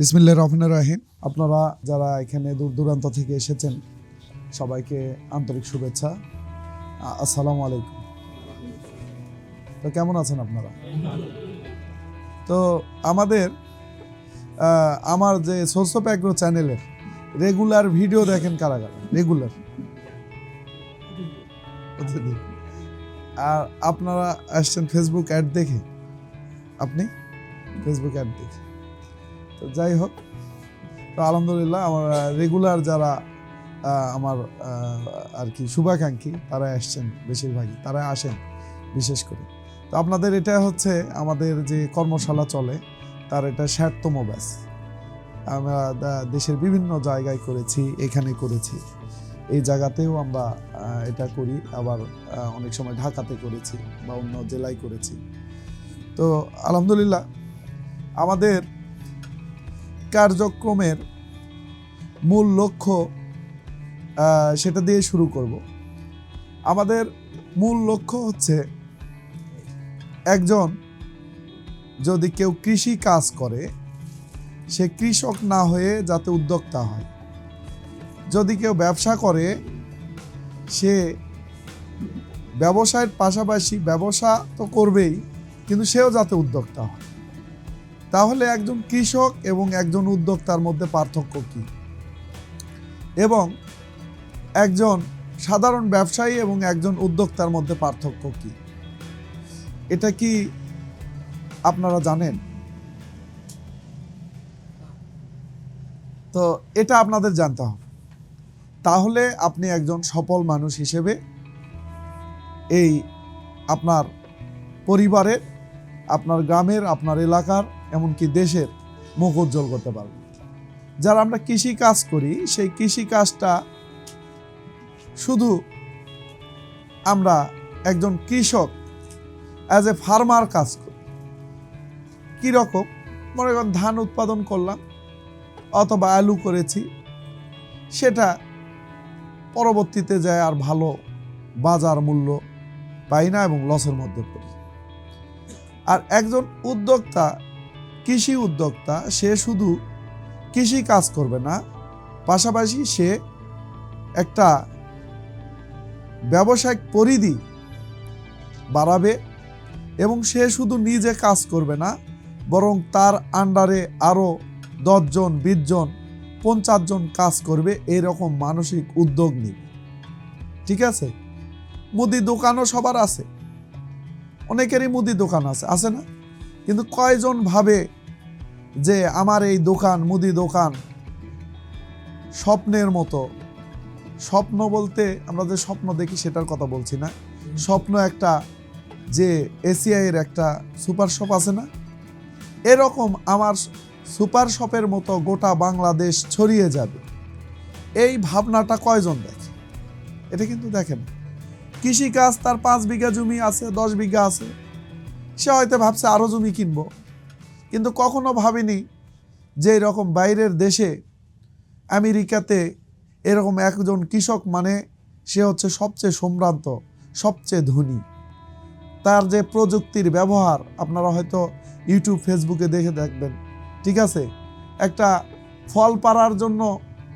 বিসমিল্লা রহমান রাহিম। আপনারা যারা এখানে দূর দূরান্ত থেকে এসেছেন, সবাইকে আন্তরিক শুভেচ্ছা। আসসালামু আলাইকুম। তো কেমন আছেন আপনারা? তো আমাদের আমার যে সোর্স অফ অ্যাগ্রো চ্যানেলের রেগুলার ভিডিও দেখেন কারা কারা? রেগুলার আর আপনারা আসছেন ফেসবুক অ্যাড দেখে। আপনি ফেসবুক অ্যাড দেখে। যাই হোক, তো আলহামদুলিল্লাহ আমার রেগুলার যারা আমার আর কি শুভাকাঙ্ক্ষী, তারা আসছেন বেশিরভাগই, তারা আসেন বিশেষ করে। তো আপনাদের এটা হচ্ছে আমাদের যে কর্মশালা চলে, তার এটা ষাটতম ব্যাস আমরা দেশের বিভিন্ন জায়গায় করেছি, এখানে করেছি। এই জায়গাতেও আমরা এটা করি, আবার অনেক সময় ঢাকাতে করেছি বা অন্য জেলায় করেছি। তো আলহামদুলিল্লাহ, আমাদের কার্যক্রমের মূল লক্ষ্য সেটা দিয়ে শুরু করব। আমাদের মূল লক্ষ্য হচ্ছে একজন যদি কেউ কৃষি কাজ করে, সে কৃষক না হয়ে যাতে উদ্যোক্তা হয়। যদি কেউ ব্যবসা করে, সে ব্যবসায়ের পাশাপাশি ব্যবসা তো করবেই, কিন্তু সেও যাতে উদ্যোক্তা হয়। তাহলে একজন কৃষক এবং একজন উদ্যোক্তার মধ্যে পার্থক্য কি? এবং একজন সাধারণ ব্যবসায়ী এবং একজন উদ্যোক্তার মধ্যে পার্থক্য কি? এটা কি আপনারা জানেন? তো এটা আপনাদের জানতে হবে। তাহলে আপনি একজন সফল মানুষ হিসেবে এই আপনার পরিবারের, আপনার গ্রামের, আপনার এলাকার এমনকি দেশের মুখ উজ্জ্বল করতে পারবেন যারা আমরা কৃষি কাজ করি, সেই কৃষি কাজটা শুধু আমরা একজন কৃষক অ্যাজ এ ফার্মার কাজ করি। কীরকম মনে করেন ধান উৎপাদন করলাম অথবা আলু করেছি, সেটা পরবর্তীতে যায় আর ভালো বাজার মূল্য পাই না এবং লসের মধ্যে পড়ি। আর একজন উদ্যোক্তা কৃষি উদ্যোক্তা, সে শুধু কৃষি কাজ করবে না, পাশাপাশি সে একটা ব্যবসায়িক পরিধি বাড়াবে এবং সে শুধু নিজে কাজ করবে না, বরং তার আন্ডারে আরও দশজন, বিশজন পঞ্চাশ জন কাজ করবে, এরকম মানসিক উদ্যোগ নিবে। ঠিক আছে? মুদি দোকানও সবার আছে। অনেকেরই মুদি দোকান আছে আছে না? কিন্তু কয়জন ভাবে যে আমার এই দোকান, মুদি দোকান স্বপ্নের মতো? স্বপ্ন বলতে আমরা যে স্বপ্ন দেখি সেটার কথা বলছি না। স্বপ্ন একটা যে এসিআইয়ের একটা সুপার শপ আছে না? এরকম আমার সুপার শপের মতো গোটা বাংলাদেশ ছড়িয়ে যাবে। এই ভাবনাটা কয়জন দেখে? এটা কিন্তু দেখেন। কৃষিকাজ তার পাঁচ বিঘা জমি আছে, দশ বিঘা আছে। সে হয়তো ভাবছে আরও জমি কিনব। কিন্তু কখনো ভাবেনি যে এরকম বাইরের দেশে, আমেরিকাতে এরকম একজন কৃষক মানে সে হচ্ছে সবচেয়ে সম্ভ্রান্ত, সবচেয়ে ধনী। তার যে প্রযুক্তির ব্যবহার, আপনারা হয়তো ইউটিউব, ফেসবুকে দেখে দেখবেন। ঠিক আছে? একটা ফল পাড়ার জন্য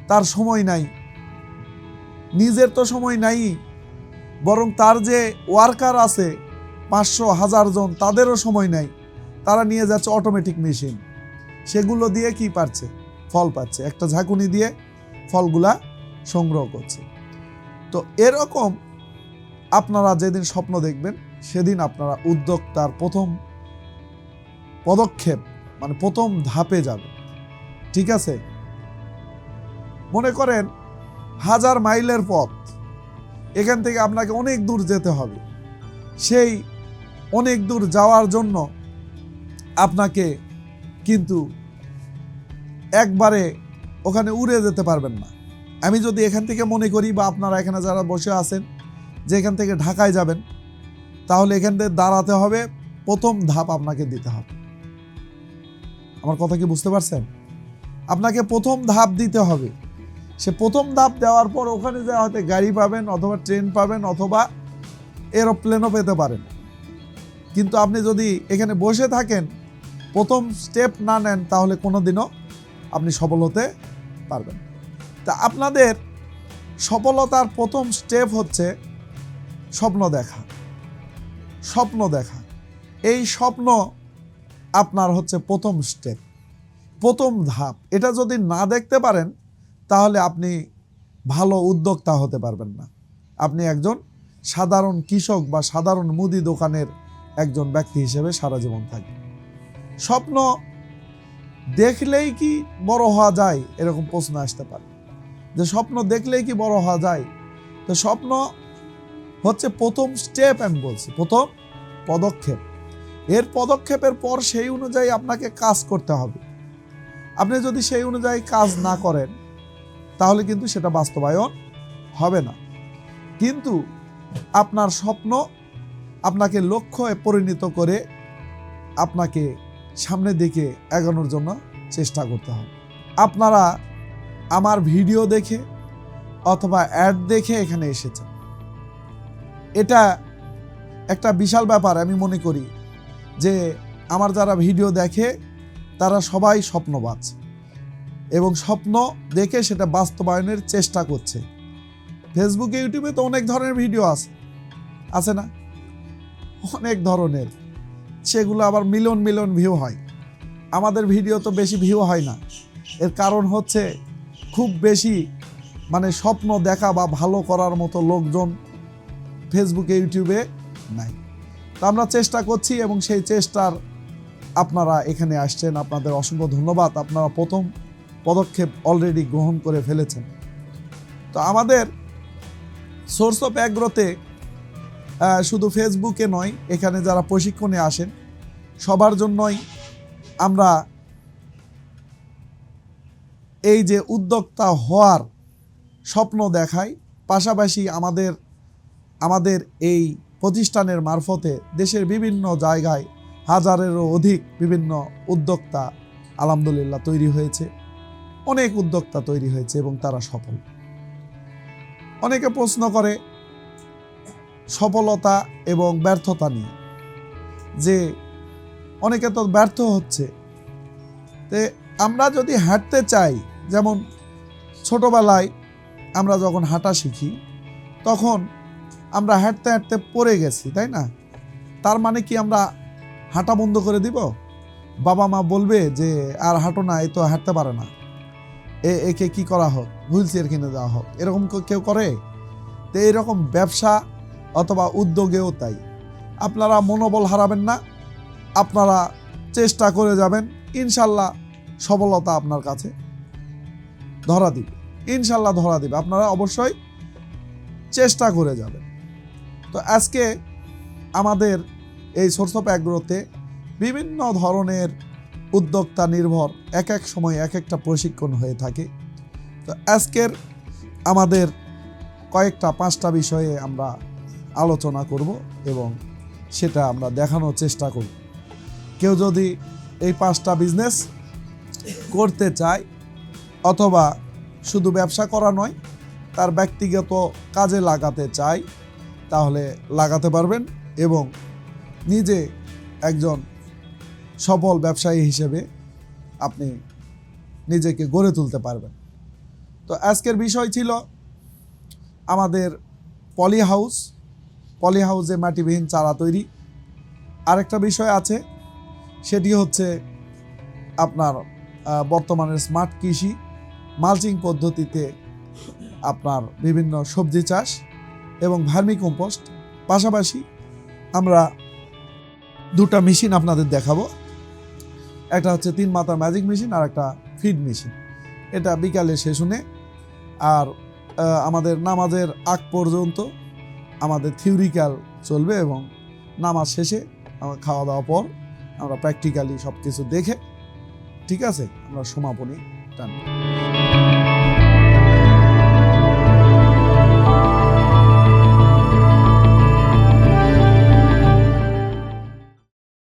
তার সময় নাই। নিজের তো সময় নাই, বরং তার যে ওয়ার্কার আছে পাঁচশো হাজার জন, তাদেরও সময় নাই। তারা নিয়ে যাচ্ছে অটোমেটিক মেশিন সেগুলো দিয়ে কি পারছে? ফল পাচ্ছে। একটা ঝাঁকুনি দিয়ে ফলগুলা সংগ্রহ করছে। তো এরকম আপনারা যেদিন স্বপ্ন দেখবেন, সেদিন আপনারা উদ্যোক্তার প্রথম পদক্ষেপ মানে প্রথম ধাপে যাবে ঠিক আছে? মনে করেন হাজার মাইলের পথ, এখান থেকে আপনাকে অনেক দূর যেতে হবে। সেই অনেক দূর যাওয়ার জন্য আপনাকে কিন্তু একবারে ওখানে উড়ে যেতে পারবেন না। আমি যদি এখান থেকে মনে করি বা আপনারা এখানে যারা বসে আছেন যে এখান থেকে ঢাকায় যাবেন, তাহলে এখান থেকে দাঁড়াতে হবে, প্রথম ধাপ আপনাকে দিতে হবে। আমার কথা কি বুঝতে পারছেন? আপনাকে প্রথম ধাপ দিতে হবে। সে প্রথম ধাপ দেওয়ার পর ওখানে যা হয়তো গাড়ি পাবেন অথবা ট্রেন পাবেন অথবা এরোপ্লেনও পেতে পারেন। কিন্তু আপনি যদি এখানে বসে থাকেন, প্রথম স্টেপ না নেন, তাহলে কোনো দিনও আপনি সফল হতে পারবেন। তা আপনাদের সফলতার প্রথম স্টেপ হচ্ছে স্বপ্ন দেখা। স্বপ্ন দেখা। এই স্বপ্ন আপনার হচ্ছে প্রথম স্টেপ প্রথম ধাপ। এটা যদি না দেখতে পারেন, তাহলে আপনি ভালো উদ্যোক্তা হতে পারবেন না। আপনি একজন সাধারণ কৃষক বা সাধারণ মুদি দোকানের একজন ব্যক্তি হিসেবে সারা জীবন থাকবেন স্বপ্ন দেখলেই কি বড় হওয়া যায় এরকম প্রশ্ন আসতে পারে। যে স্বপ্ন দেখলেই কি বড় হওয়া যায়? তো স্বপ্ন হচ্ছে প্রথম স্টেপ আমি বলছি, প্রথম পদক্ষেপ। এর পদক্ষেপের পর সেই অনুযায়ী আপনাকে কাজ করতে হবে। আপনি যদি সেই অনুযায়ী কাজ না করেন, তাহলে কিন্তু সেটা বাস্তবায়ন হবে না। কিন্তু আপনার স্বপ্ন আপনাকে লক্ষ্যে পরিণত করে আপনাকে সামনের দিকে এগোনোর জন্য চেষ্টা করতে হবে। আপনারা আমার ভিডিও দেখে অথবা অ্যাড দেখে এখানে এসেছেন। এটা একটা বিশাল ব্যাপার আমি মনে করি যে আমার যারা ভিডিও দেখে তারা সবাই স্বপ্নবাজ এবং স্বপ্ন দেখে সেটা বাস্তবায়নের চেষ্টা করছে। ফেসবুকে, ইউটিউবে তো অনেক ধরনের ভিডিও আছে। আছে না? অনেক ধরনের। সেগুলো আবার মিলিয়ন মিলিয়ন ভিউ হয়। আমাদের ভিডিও তো বেশি ভিউ হয় না। এর কারণ হচ্ছে খুব বেশি মানে স্বপ্ন দেখা বা ভালো করার মতো লোকজন ফেসবুকে ইউটিউবে নাই। তো আমরা চেষ্টা করছি এবং সেই চেষ্টার আপনারা এখানে আসছেন। আপনাদের অসংখ্য ধন্যবাদ। আপনারা প্রথম পদক্ষেপ অলরেডি গ্রহণ করে ফেলেছেন। তো আমাদের সোর্স অফ অ্যাগ্রোতে শুধু ফেসবুকে নয়, এখানে যারা প্রশিক্ষণে আসেন, সবার জন্যই আমরা এই যে উদ্যোক্তা হওয়ার স্বপ্ন দেখাই, পাশাপাশি আমাদের আমাদের এই প্রতিষ্ঠানের মারফতে দেশের বিভিন্ন জায়গায় হাজারেরও অধিক বিভিন্ন উদ্যোক্তা আলহামদুলিল্লাহ তৈরি হয়েছে। অনেক উদ্যোক্তা তৈরি হয়েছে এবং তারা সফল। অনেকে প্রশ্ন করে সফলতা এবং ব্যর্থতা নিয়ে, যে অনেকে তো ব্যর্থ হচ্ছে। তে আমরা যদি হাঁটতে চাই, যেমন ছোটবেলায় আমরা যখন হাঁটা শিখি, তখন আমরা হাঁটতে হাঁটতে পড়ে গেছি, তাই না? তার মানে কি আমরা হাঁটা বন্ধ করে দিব? বাবা মা বলবে যে, আর হাঁটো না, এ তো হাঁটতে পারে না। এ, একে কি করা হোক? হুইল চেয়ার কিনে দেওয়া হোক। এরকম কেউ- করে? তো এরকম ব্যবসা অথবা উদ্যোগেও তাই। আপনারা মনোবল হারাবেন না, আপনারা চেষ্টা করে যাবেন, ইনশাল্লাহ সফলতা আপনার কাছে ধরা দিবে। ইনশাল্লাহ ধরা দিবে। আপনারা অবশ্যই চেষ্টা করে যাবেন। তো আজকে আমাদের এই সোর্স অফ অ্যাগ্রোতে বিভিন্ন ধরনের উদ্যোক্তা নির্ভর, এক এক সময় এক একটা প্রশিক্ষণ হয়ে থাকে। তো আজকের আমাদের কয়েকটা, পাঁচটা বিষয়ে আমরা আলোচনা করব এবং সেটা আমরা দেখানোর চেষ্টা করব। কেউ যদি এই পাঁচটা বিজনেস করতে চায় অথবা শুধু ব্যবসা করা নয়, তার ব্যক্তিগত কাজে লাগাতে চায়, তাহলে লাগাতে পারবেন এবং নিজে একজন সফল ব্যবসায়ী হিসেবে আপনি নিজেকে গড়ে তুলতে পারবেন। তো আজকের বিষয় ছিল আমাদের পলি হাউস পলি হাউসে মাটিবিহীন চারা তৈরি। আরেকটা বিষয় আছে, সেটি হচ্ছে আপনার বর্তমানের স্মার্ট কৃষি মালচিং পদ্ধতিতে আপনার বিভিন্ন সবজি চাষ এবং ভার্মি কম্পোস্ট পাশাপাশি আমরা দুটা মেশিন আপনাদের দেখাবো। একটা হচ্ছে তিন মাথার ম্যাজিক মেশিন আর একটা ফিড মেশিন এটা বিকালে শেষুনে আর আমাদের নামাজের আগ পর্যন্ত আমাদের থিওরিক্যাল চলবে এবং নামাজ শেষে আমার খাওয়া দাওয়া পর আমরা প্র্যাকটিক্যালি সব কিছু দেখে, ঠিক আছে? আমরা সমাপনী টানব।